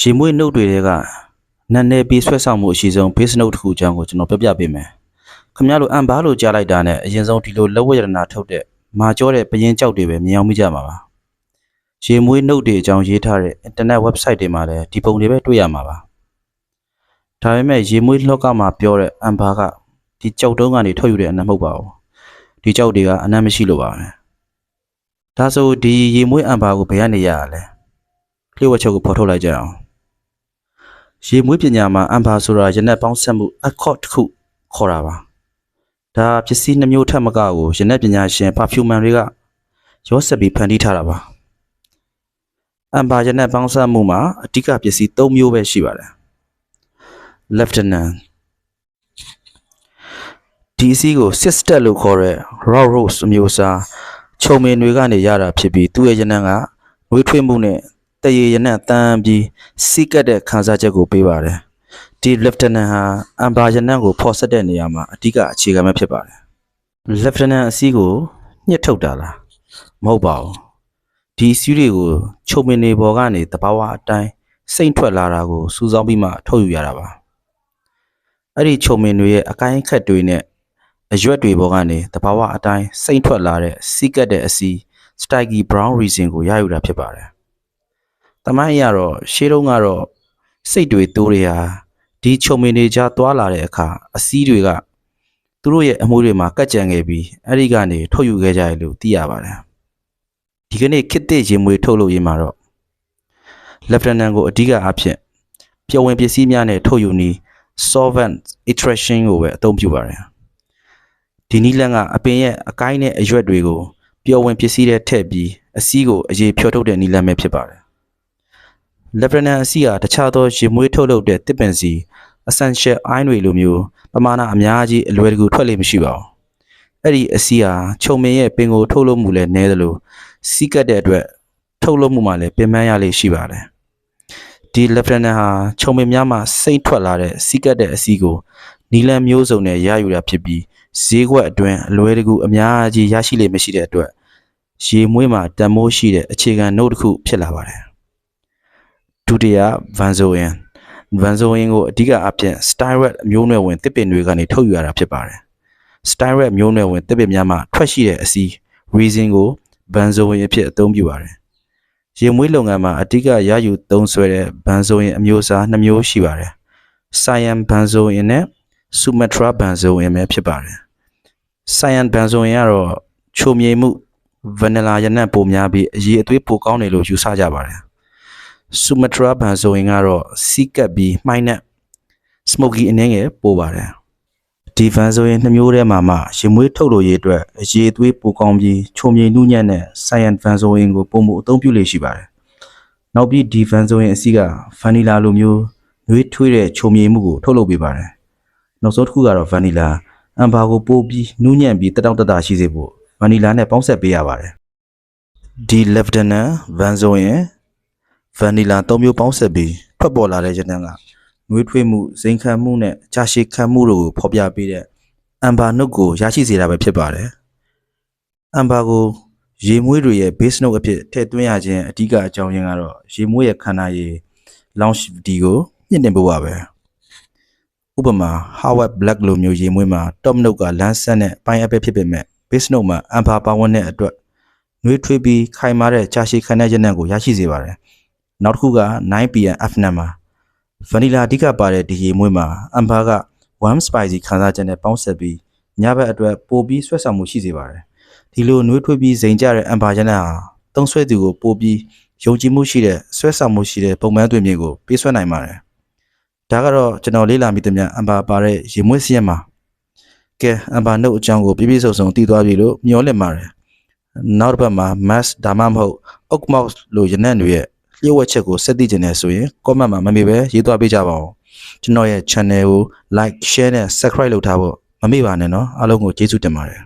ရေမွေးနှုတ်တွေတဲကနက်နယ်ပြီးဆွဲဆောင်မှုအရှိဆုံး base note တစ်ခုအကြောင်းကိုကျွန်တော်ပြောပြပေးမယ်ခင်ဗျားတို့အန်ဘာလို့ကြားလိုက်တာနဲ့အရင်ဆုံးဒီလိုလက်ဝဲရတနာထုတ်တဲ့မာကျောတဲ့ပရင်ကြောက်တွေပဲမြင်အောင်မိကြမှာပါရေမွေးနှုတ်တွေအကြောင်းရေးထားတဲ့ internet website တွေမှာလည်းဒီပုံတွေပဲတွေ့ရမှာပါဒါပေမဲ့ရေမွေးလောကမှာပြောတဲ့အန်ဘာကဒီကြောက်တုံးကနေထုတ်ယူတဲ့အနံ့မဟုတ်ပါဘူးဒီကြောက်တွေကအနံ့မရှိလို့ပါပဲဒါဆိုဒီရေမွေးအန်ဘာကိုဘယ်ကနေရရလဲလျှို့ဝှက်ချက်ကိုဖော်ထုတ်လိုက်ကြအောင် ရေမွေးပညာမှာအမ်ဘာဆိုတာရနက်ပေါင်းဆက်မှုအခေါ့တစ်ခုခေါ်တာပါဒါပစ္စည်းနှမျိုးထက်မကကိုရနက်ပညာရှင်ပါဖျူမန်တွေကရောဆက်ပြီးဖန်တီးထားတာပါအမ်ဘာရနက်ပေါင်းဆက်မှုမှာအဓိကပစ္စည်း၃မျိုးပဲရှိပါတယ် lieutenant ဒီအစည်းကို sister လို့ခေါ်တဲ့ raw rose အမျိုးအစားခြုံမင်တွေကနေရတာဖြစ်ပြီးသူ့ရဲ့ရနံ့ကနှွေးထွေးမှုနဲ့တ ရေရနံ့တန်းပြီးစီးကပ်တဲ့ခံစားချက်ကိုပေးပါတယ်ဒီ lieutenant ဟာအမ်ဘာရနံ့ကိုဖော်ဆက်တဲ့နေရာမှာအဓိကအခြေခံပဲဖြစ်ပါတယ် lieutenant အစည်းကိုညှစ်ထုတ်တာလားမဟုတ်ပါဘူးဒီအစည်းတွေကိုခြုံမင်တွေပေါ်ကနေတဘာဝအတိုင်းစိတ်ထွက်လာတာကိုစူးစောင်းပြီးမှထုတ်ယူရတာပါအဲ့ဒီခြုံမင်တွေရဲ့အကိုင်းခက်တွေနဲ့အရွက်တွေပေါ်ကနေတဘာဝအတိုင်းစိတ်ထွက်လာတဲ့စီးကပ်တဲ့အစီ sticky brown resin ကိုရယူတာဖြစ်ပါတယ်။ တမိုင်းအရတော့ရှေးတုန်းကတော့စိတ်တွေတိုးတွေဟာဒီချုံမင်တွေကြားသွားလာတဲ့အခါအစီးတွေကသူတို့ရဲ့အမှုတွေမှာကတ်ကြံခဲ့ပြီးအဲ့ဒီကနေထုတ်ယူခဲ့ကြရလို့သိရပါတယ်။ဒီကနေ့ခစ်တဲ့ရင်မွေထုတ်လို့ရမှာတော့ lieutenant ကိုအဓိကအဖြစ်ပျော်ဝင်ပစ္စည်းများနဲ့ထုတ်ယူနည်း solvent extraction ကိုပဲအသုံးပြုပါတယ်။ဒီနည်းလမ်းကအပင်ရဲ့အကိုင်းနဲ့အရွက်တွေကိုပျော်ဝင်ပစ္စည်းတွေထည့်ပြီးအစည်းကိုအရေးဖြောထုတ်တဲ့နည်းလမ်းပဲဖြစ်ပါတယ်။ lieutenant အစည်းဟာတခြားသောရေမွေးထုတ်လုပ်တဲ့တစ်ပင်စီ essential iron တွေလိုမျိုးပမာဏအများကြီးအလွယ်တကူထွက်လေမရှိပါဘူး။အဲ့ဒီအစည်းဟာခြုံမင်ရဲ့ပင်ကိုထုတ်လုပ်မှုလည်းနည်းသလိုစီးကပ်တဲ့အတွက်ထုတ်လုပ်မှုမှလည်းပင်ပန်းရလေးရှိပါတယ်။ဒီ lieutenant ဟာခြုံမင်များမှာစိတ်ထွက်လာတဲ့စီးကပ်တဲ့အစည်းကိုနီလန်မျိုးစုံနဲ့ရယူတာဖြစ်ပြီးဈေးကွက်အတွင်းအလွယ်တကူအများကြီးရရှိလေမရှိတဲ့အတွက်ရေမွေးမှာတန်မိုးရှိတဲ့အခြေခံနှုတ်တစ်ခုဖြစ်လာပါတယ် ဒုတိယဗန်ဇိုအင်ဗန်ဇိုအင်ကိုအဓိကအဖြစ် styret အမျိုးနွယ်ဝင်တစ်ပင်တွေကနေထုတ်ယူရတာဖြစ်ပါတယ် styret မျိုးနွယ်ဝင်တစ်ပင်များမှာထွက်ရှိတဲ့အစီး resin ကိုဗန်ဇိုအင်အဖြစ်အသုံးပြုပါတယ်ရေမွေးလုပ်ငန်းမှာအဓိကရယူသုံးစွဲတဲ့ဗန်ဇိုအင်အမျိုးအစားနှစ်မျိုးရှိပါတယ် cyan ဗန်ဇိုအင်နဲ့ sumatra ဗန်ဇိုအင်ပဲဖြစ်ပါတယ် cyan ဗန်ဇိုအင်ကတော့ချိုမြိန်မှု vanilla ရနံ့ပိုများပြီးအရေးအသွေးပိုကောင်းတယ်လို့ယူဆကြပါတယ် sumatra ဗန်ဇိုအင်ကတော့စီးကပ်ပြီးမှိုင်းနဲ့ smoky အနှင်းငယ်ပိုပါတယ်ဒီဗန်ဇိုအင်နှစ်မျိုးထဲမှာမှရင်မွေးထုတ်လို့ရည်အတွက်အရေးအသွေးပိုကောင်းပြီးချိုမြိန်နှူးညံ့တဲ့ cyan ဗန်ဇိုအင်ကိုပုံမှုအသုံးပြုလေရှိပါတယ်နောက်ပြီးဒီဗန်ဇိုအင်အစီက vanilla လိုမျိုးနှွေးထွေးတဲ့ချိုမြိန်မှုကိုထုတ်လုပ်ပေးပါတယ်နောက်ဆုံးတစ်ခုကတော့ဗန်နီလာအမ်ဘာကိုပိုးပြီးနူးညံ့ပြီးတက်တောင့်တက်တာရှိစေဖို့ဗန်နီလာနဲ့ပေါင်းဆက်ပေးရပါတယ်ဒီ lieutenant ဗန်ဇိုရင် ဗန်နီလာသုံးမျိုးပေါင်းဆက်ပြီးထွက်ပေါ်လာတဲ့ရနံကနှွေးထွေးမှုဇိမ်ခံမှုနဲ့ကြာရှည်ခံမှုတို့ကိုဖော်ပြပေးတဲ့အမ်ဘာနုတ်ကိုရရှိစေတာပဲဖြစ်ပါတယ်အမ်ဘာကိုရေမွေးတွေရဲ့ base note အဖြစ်ထည့်သွင်းရခြင်းအဓိကအကြောင်းရင်းကတော့ရေမွေးရဲ့ခန္ဓာရည် longevity ကိုမြင့်တင်ဖို့ပါပဲဥပမာ Harvard Black လိုမျိုးရေမွေးမှာ top note ကလမ်းဆက်နဲ့ပိုင်းအပဲဖြစ်ပေမဲ့ base note မှာအမ်ဖာပါဝင်တဲ့အတွက်နှွေးထွေးပြီးခိုင်မာတဲ့ကြာရှည်ခံတဲ့ရနံ့ကိုရရှိစေပါတယ်။ နောက်တစ်ခုက 9pm F နံမှာ vanilla အဓိကပါတဲ့ဒီရေမွေးမှာအမ်ဖာက warm spicy ခံစားချက်နဲ့ပေါင်းဆက်ပြီးညဘက်အတွက်ပိုပြီးဆွဲဆောင်မှုရှိစေပါတယ်။ဒီလိုနှွေးထွေးပြီးဇိမ်ကြတဲ့အမ်ဖာရနံ့ဟာသုံးဆွဲသူကိုပိုပြီးယုံကြည်မှုရှိတဲ့ဆွဲဆောင်မှုရှိတဲ့ပုံမှန်သွင်းမြင်ကိုပေးဆွဲနိုင်ပါတယ်။ဒါကတော့ကျွန်တော်လေးလာမိသမျှအမ်ဘာပါတဲ့ရေမွေးစီးရမှာကဲအမ်ဘာနှုတ်အကြောင်းကိုပြည့်ပြည့်စုံစုံသိသွားပြီလို့မျှော်လင့်ပါတယ်နောက်တစ်ပတ်မှာ mass ဒါမှမဟုတ် oak mouse လို့ရနံ့တွေရဲ့ လျှို့ဝှက်ချက်ကိုဆက်သိကျင်တယ်ဆိုရင် comment မှာမမေ့ပဲရေးသွားပေးကြပါအောင်ကျွန်တော်ရဲ့ channel ကို like share နဲ့ subscribe လုပ်ထားဖို့မမေ့ပါနဲ့နော်အားလုံးကိုကျေးဇူးတင်ပါတယ်